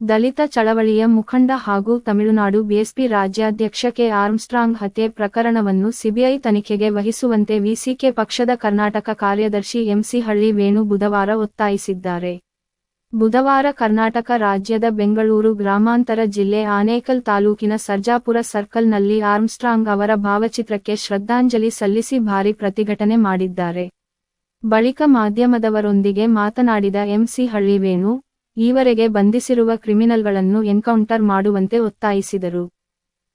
ದಲಿತ ಚಳವಳಿಯ ಮುಖಂಡ ಹಾಗೂ ತಮಿಳುನಾಡು ಬಿಎಸ್ಪಿ ರಾಜ್ಯಾಧ್ಯಕ್ಷ ಕೆ. ಆರ್ಮ್ಸ್ಟ್ರಾಂಗ್ ಹತ್ಯೆ ಪ್ರಕರಣವನ್ನು ಸಿಬಿಐ ತನಿಖೆಗೆ ವಹಿಸುವಂತೆ ವಿಸಿಕೆ ಪಕ್ಷದ ಕರ್ನಾಟಕ ಕಾರ್ಯದರ್ಶಿ ಎಂಸಿ ಹಳ್ಳಿ ವೇಣು ಬುಧವಾರ ಒತ್ತಾಯಿಸಿದ್ದಾರೆ. ಬುಧವಾರ ಕರ್ನಾಟಕ ರಾಜ್ಯದ ಬೆಂಗಳೂರು ಗ್ರಾಮಾಂತರ ಜಿಲ್ಲೆ ಆನೇಕಲ್ ತಾಲೂಕಿನ ಸರ್ಜಾಪುರ ಸರ್ಕಲ್ನಲ್ಲಿ ಆರ್ಮ್ಸ್ಟ್ರಾಂಗ್ ಅವರ ಭಾವಚಿತ್ರಕ್ಕೆ ಶ್ರದ್ಧಾಂಜಲಿ ಸಲ್ಲಿಸಿ ಭಾರಿ ಪ್ರತಿಭಟನೆ ಮಾಡಿದ್ದಾರೆ. ಬಳಿಕ ಮಾಧ್ಯಮದವರೊಂದಿಗೆ ಮಾತನಾಡಿದ ಎಂಸಿ ಹಳ್ಳಿವೇಣು ಈವರೆಗೆ ಬಂಧಿಸಿರುವ ಕ್ರಿಮಿನಲ್ಗಳನ್ನು ಎನ್ಕೌಂಟರ್ ಮಾಡುವಂತೆ ಒತ್ತಾಯಿಸಿದರು.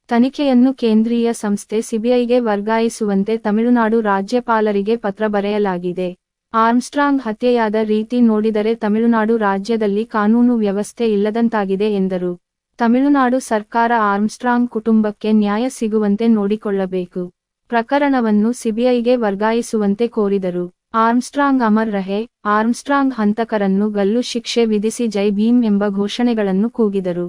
ತನಿಖೆಯನ್ನು ಕೇಂದ್ರೀಯ ಸಂಸ್ಥೆ ಸಿಬಿಐಗೆ ವರ್ಗಾಯಿಸುವಂತೆ ತಮಿಳುನಾಡು ರಾಜ್ಯಪಾಲರಿಗೆ ಪತ್ರ ಬರೆಯಲಾಗಿದೆ. ಆರ್ಮ್ಸ್ಟ್ರಾಂಗ್ ಹತ್ಯೆಯಾದ ರೀತಿ ನೋಡಿದರೆ ತಮಿಳುನಾಡು ರಾಜ್ಯದಲ್ಲಿ ಕಾನೂನು ವ್ಯವಸ್ಥೆ ಇಲ್ಲದಂತಾಗಿದೆ ಎಂದರು. ತಮಿಳುನಾಡು ಸರ್ಕಾರ ಆರ್ಮ್ಸ್ಟ್ರಾಂಗ್ ಕುಟುಂಬಕ್ಕೆ ನ್ಯಾಯ ಸಿಗುವಂತೆ ನೋಡಿಕೊಳ್ಳಬೇಕು. ಪ್ರಕರಣವನ್ನು ಸಿಬಿಐಗೆ ವರ್ಗಾಯಿಸುವಂತೆ ಕೋರಿದರು. ಆರ್ಮ್ಸ್ಟ್ರಾಂಗ್ ಅಮರ್ ರಹೆ, ಆರ್ಮ್ಸ್ಟ್ರಾಂಗ್ ಹಂತಕರನ್ನು ಗಲ್ಲು ಶಿಕ್ಷೆ ವಿಧಿಸಿ ಜೈ ಭೀಮ್ ಎಂಬ ಘೋಷಣೆಗಳನ್ನು ಕೂಗಿದರು.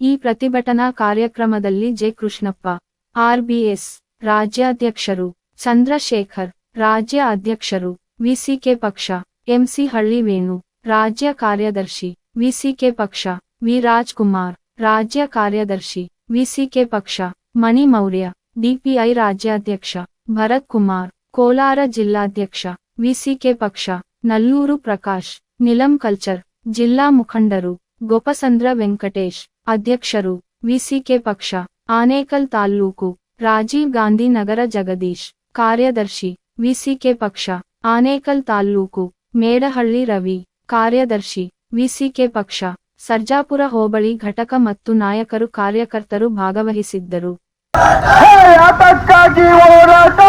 ಈ ಪ್ರತಿಭಟನಾ ಕಾರ್ಯಕ್ರಮದಲ್ಲಿ ಜೆ ಕೃಷ್ಣಪ್ಪ ಆರ್ಬಿಎಸ್ ರಾಜ್ಯಾಧ್ಯಕ್ಷರು ಚಂದ್ರಶೇಖರ್, ರಾಜ್ಯ ಅಧ್ಯಕ್ಷರು ವಿಸಿಕೆ ಪಕ್ಷ ಎಂಸಿ ಹಳ್ಳಿ ವೇಣು, ರಾಜ್ಯ ಕಾರ್ಯದರ್ಶಿ ವಿಸಿಕೆ ಪಕ್ಷ, ವಿ ರಾಜ್ಕುಮಾರ್, ರಾಜ್ಯ ಕಾರ್ಯದರ್ಶಿ ವಿಸಿಕೆ ಪಕ್ಷ, ಮಣಿ ಮೌರ್ಯ ಡಿಪಿಐ ರಾಜ್ಯಾಧ್ಯಕ್ಷ ಭರತ್ ಕುಮಾರ್, ಕೋಲಾರ ಜಿಲ್ಲಾಧ್ಯಕ್ಷ ವಿಸಿಕೆ ಪಕ್ಷ, ನಲ್ಲೂರು ಪ್ರಕಾಶ್, ನಿಲಂ ಕಲ್ಚರ್, ಜಿಲ್ಲಾ ಮುಖಂಡರು, ಗೋಪಸಂದ್ರ ವೆಂಕಟೇಶ್, ಅಧ್ಯಕ್ಷರು, ವಿಸಿಕೆ ಪಕ್ಷ, ಆನೇಕಲ್ ತಾಲ್ಲೂಕು, ರಾಜೀವ್ ಗಾಂಧಿ ನಗರ ಜಗದೀಶ್, ಕಾರ್ಯದರ್ಶಿ, ವಿಸಿಕೆ ಪಕ್ಷ, ಆನೇಕಲ್ ತಾಲ್ಲೂಕು, ಮೇಡಹಳ್ಳಿ ರವಿ, ಕಾರ್ಯದರ್ಶಿ, ವಿಸಿಕೆ ಪಕ್ಷ, ಸರ್ಜಾಪುರ ಹೋಬಳಿ ಘಟಕ ಮತ್ತು ನಾಯಕರು ಕಾರ್ಯಕರ್ತರು ಭಾಗವಹಿಸಿದ್ದರು. ಯಾತಕ್ಕಾಗಿ ಹೋರಾಟ.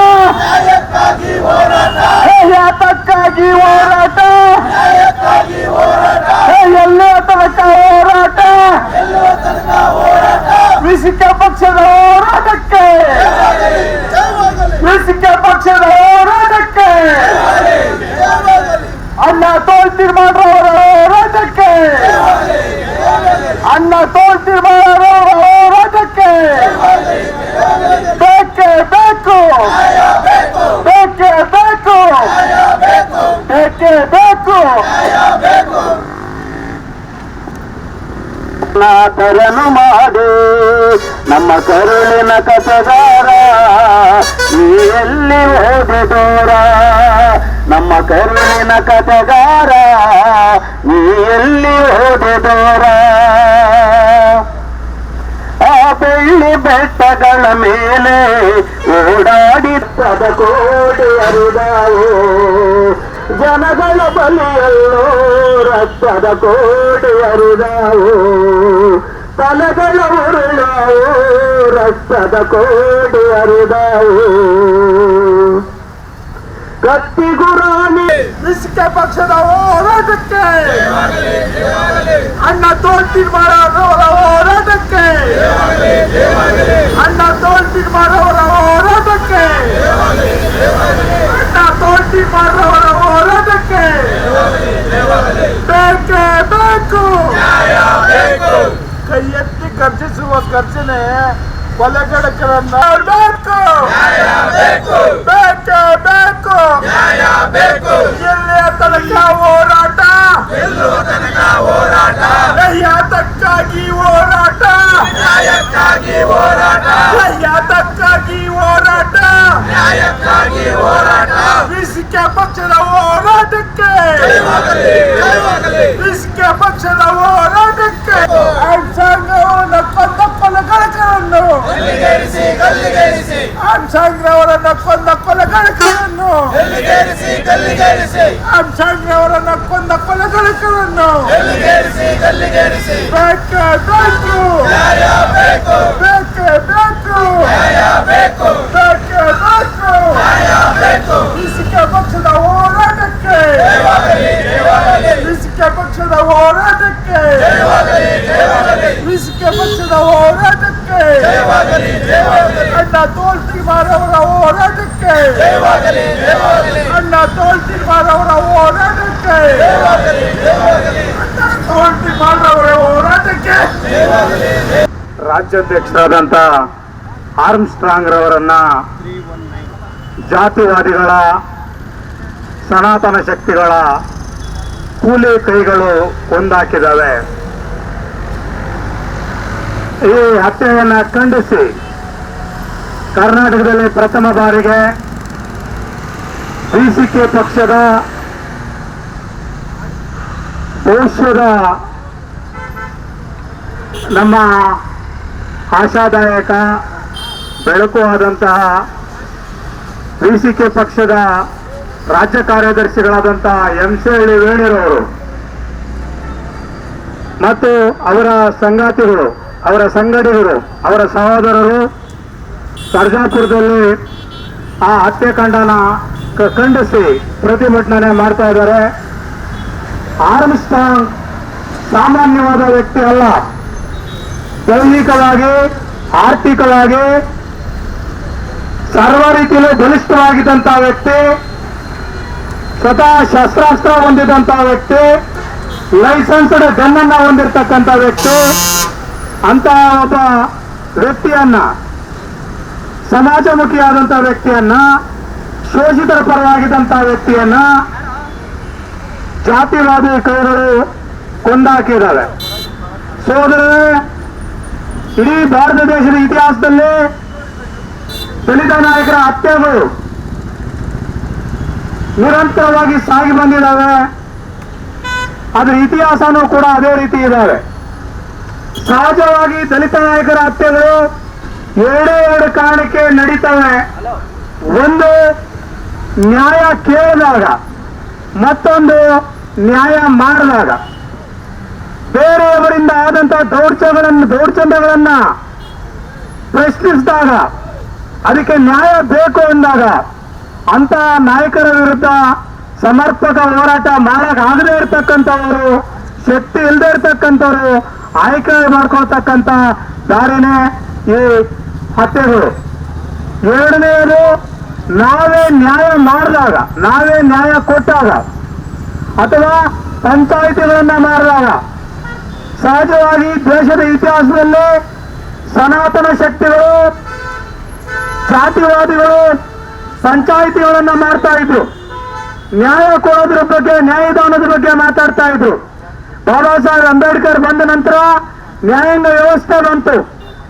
ಯಾತಕ್ಕಾಗಿ ಹೋರಾಟ. ಎಲ್ಲೇ ತನಕ ಹೋರಾಟ. ಕೃಷಿಕ ಪಕ್ಷದ ಹೋರಾಟಕ್ಕೆ. ಕೃಷಿಕ ಪಕ್ಷದ ಹೋರಾಟಕ್ಕೆ. ಅಣ್ಣ ತೋಳ್ತೀರ್ ಮಾಡ್ರವರ ಹೋರಾಟಕ್ಕೆ. ಅಣ್ಣ ತೋಳ್ತೀರ್ ಮಾಡೋರ ಹೋರಾಟಕ್ಕೆ. ಬೇಕು ಬೇಕೇ ಬೇಕು ಬೇಕೇ ಬೇಕು ನಾಥರನು ಮಾಡಿ, ನಮ್ಮ ಕರುಳಿನ ಕಥೆಗಾರ ನೀ ಎಲ್ಲಿ ಓದಿದೋರ ನಮ್ಮ ಕರುಳಿನ ಕಸಗಾರ, ನೀ ಎಲ್ಲಿ ಆ ಬೆಳ್ಳಿ ಬೆಟ್ಟಗಳ ಮೇಲೆ ಓಡಾಡಿ ಪದ ಕೋಡಿ ಅರಿದಾವು ಜನಗಳ ಬಲಿಯಲ್ಲೋ ರಕ್ತದ ಕೋಡಿ ಅರಿದಾವು ತಲೆಗಳ ಉರುಳಾವು ರಕ್ತದ ಕೋಡಿ ಅರಿದಾವು ಕತ್ತಿ ಗುರಾಣಿ ನಿಷ್ಕ ಪಕ್ಷದ ಹೋರಾಟಕ್ಕೆ ಅಣ್ಣ ಮಾಡೋರವರ ಹೋರಾಟಕ್ಕೆ ಅಣ್ಣ ತೋಳ್ತಿ ಮಾಡೋರ ಹೋರಾಟಕ್ಕೆ. ಅಣ್ಣ ತೋಳ್ತಿ ಮಾಡೋರ ಹೋರಾಟಕ್ಕೆ. ಬೇಕೇ ಬೇಕು. ಕೈ ಎತ್ತಿ ಖರ್ಚಿಸುವ ಖರ್ಚನೆ ಕೊಲೆಗಡಕರನ್ನ ಬೇಕು ಬೇಕೇ. ಬೇಕು. ಎಲ್ಲಿಯ ತನಕ ಹೋರಾಟ. ಯಾತಕ್ಕಾಗಿ ಹೋರಾಟ. ನ್ಯಾಯಕ್ಕಾಗಿ ಹೋರಾಟ. ವಿಸಿಕೆ ಪಕ್ಷದ ಹೋರಾಟಕ್ಕೆ. ವಿಸಿಕೆ ಪಕ್ಷದ ಹೋರಾಟಕ್ಕೆ. ಸಂಘವನ್ನ ಕೊಂದ ಕೊಲೆಗಡಕರನ್ನು ಸಂಘವರನ್ನ ಕೊಂದ ಕೊಲೆಗಡಕರನ್ನು ಸಂಘವರನ್ನ ಕೊಂದ ಕೊಲೆಗಡಕರನ್ನು ಬೇಕೇ ಬೇಕು. ಬೇಕೇ. ಬೇಕು ಬೇಕೇ. ಬೇಕು. ವಿಸಿಕೆ ಪಕ್ಷದ ಹೋರಾಟಕ್ಕೆ. ವಿಸಿಕೆ ಪಕ್ಷದ ಹೋರಾಟಕ್ಕೆ. ವಿಸಿಕೆ ಪಕ್ಷದ ಹೋರಾಟಕ್ಕೆ. ಅಣ್ಣ ತೋಲ್ತಿ ಮಾರವರ ಹೋರಾಟಕ್ಕೆ. ಅಣ್ಣ ತೋಲ್ತಿ ಮಾರವರ ಹೋರಾಟಕ್ಕೆ. ಅಣ್ಣ ತೋಲ್ತಿ ಮಾರವರ ಹೋರಾಟಕ್ಕೆ. ರಾಜ್ಯಾಧ್ಯಕ್ಷರಾದಂಥ ಆರ್ಮ್ಸ್ಟ್ರಾಂಗ್ ರವರನ್ನ ಜಾತಿವಾದಿಗಳ ಸನಾತನ ಶಕ್ತಿಗಳ ಕೂಲಿ ಕೈಗಳು ಕೊಂದಾಕಿದ್ದಾವೆ ಈ ಹತ್ಯೆಯನ್ನ ಖಂಡಿಸಿ. ಕರ್ನಾಟಕದಲ್ಲಿ ಪ್ರಥಮ ಬಾರಿಗೆ ಬಿಸಿಕೆ ಪಕ್ಷದ ಭವಿಷ್ಯದ ನಮ್ಮ ಆಶಾದಾಯಕ ಬೆಳಕು ಆದಂತಹ ಬಿಸಿಕೆ ಪಕ್ಷದ ರಾಜ್ಯ ಕಾರ್ಯದರ್ಶಿಗಳಾದಂತಹ ಎಂ ಸಿ ಹಳ್ಳಿ ವೇಣಿರವರು ಮತ್ತು ಅವರ ಸಂಗಾತಿಗಳು ಅವರ ಸಂಗಡಿಗರು, ಅವರ ಸಹೋದರರು ಸರ್ಜಾಪುರದಲ್ಲಿ ಆ ಹತ್ಯಾಕಾಂಡನ ಖಂಡಿಸಿ ಪ್ರತಿಭಟನೆ ಮಾಡ್ತಾ ಇದ್ದಾರೆ. ಆರ್ಮ್ಸ್ಟಾಂಗ್ ಸಾಮಾನ್ಯವಾದ ವ್ಯಕ್ತಿ ಅಲ್ಲ. ದೈಹಿಕವಾಗಿ, ಆರ್ಥಿಕವಾಗಿ ಸರ್ವ ರೀತಿಯಲ್ಲೂ ಬಲಿಷ್ಠವಾಗಿದ್ದಂತಹ ವ್ಯಕ್ತಿ, ಸ್ವತಃ ಶಸ್ತ್ರಾಸ್ತ್ರ ಹೊಂದಿದಂತಹ ವ್ಯಕ್ತಿ, ಲೈಸೆನ್ಸ್ಡ್ ಗನ್ನನ್ನ ಹೊಂದಿರತಕ್ಕಂಥ ವ್ಯಕ್ತಿ ಅಂತಹ ಒಬ್ಬ ವ್ಯಕ್ತಿಯನ್ನ ಸಮಾಜಮುಖಿಯಾದಂತಹ ವ್ಯಕ್ತಿಯನ್ನ, ಶೋಷಿತರ ಪರವಾಗಿದ್ದಂತಹ ವ್ಯಕ್ತಿಯನ್ನ ಜಾತಿವಾದಿ ಕೈಗಳು ಕೊಂಡಾಕಿದ್ದಾರೆ ಸೋದರರೇ, ಇಡೀ ಭಾರತ ದೇಶದ ಇತಿಹಾಸದಲ್ಲಿ ದಲಿತ ನಾಯಕರ ಹತ್ಯೆಗಳು ನಿರಂತರವಾಗಿ ಸಾಗಿ ಬಂದಿದ್ದಾವೆ. ಅದರ ಇತಿಹಾಸನೂ ಕೂಡ ಅದೇ ರೀತಿ ಇದ್ದಾವೆ ಸಹಜವಾಗಿ ದಲಿತ ನಾಯಕರ ಹತ್ಯೆಗಳು ಎರಡೇ ಎರಡು ಕಾರಣಕ್ಕೆ ನಡೀತವೆ. ಒಂದು ನ್ಯಾಯ ಕೇಳಿದಾಗ, ಮತ್ತೊಂದು ನ್ಯಾಯ ಮಾಡಿದಾಗ. ಬೇರೆಯವರಿಂದ ಆದಂತಹ ದೌರ್ಜನ್ಯಗಳನ್ನು, ದೌರ್ಜನ್ಯಗಳನ್ನ ಪ್ರಶ್ನಿಸಿದಾಗ, ಅದಕ್ಕೆ ನ್ಯಾಯ ಬೇಕು ಅಂದಾಗ ಅಂತ ನಾಯಕರ ವಿರುದ್ಧ ಸಮರ್ಪಕ ಹೋರಾಟ ಮಾಡಕ್ ಆಗದೇ ಇರ್ತಕ್ಕಂಥವರು, ಶಕ್ತಿ ಇಲ್ಲದೆ ಇರ್ತಕ್ಕಂಥವ್ರು ಆಯ್ಕೆ ಮಾಡ್ಕೊಳ್ತಕ್ಕಂತ ದಾರಿನೇ ಈ ಹತ್ಯೆಗಳು. ಎರಡನೆಯದು, ನಾವೇ ನ್ಯಾಯ ಮಾಡಿದಾಗ, ನಾವೇ ನ್ಯಾಯ ಕೊಟ್ಟಾಗ, ಅಥವಾ ಪಂಚಾಯಿತಿಗಳನ್ನ ಮಾಡಿದಾಗ, ಸಹಜವಾಗಿ ದೇಶದ ಇತಿಹಾಸದಲ್ಲಿ ಸನಾತನ ಶಕ್ತಿಗಳು, ಜಾತಿವಾದಿಗಳು, ಪಂಚಾಯಿತಿಗಳನ್ನ ಮಾಡ್ತಾ ಇದ್ರು. ನ್ಯಾಯ ಕೊಡೋದ್ರ ಬಗ್ಗೆ, ನ್ಯಾಯದಾನದ ಬಗ್ಗೆ ಮಾತಾಡ್ತಾ ಇದ್ರು. ಬಾಬಾ ಸಾಹೇಬ್ ಅಂಬೇಡ್ಕರ್ ಬಂದ ನಂತರ ನ್ಯಾಯಾಂಗ ವ್ಯವಸ್ಥೆ ಬಂತು.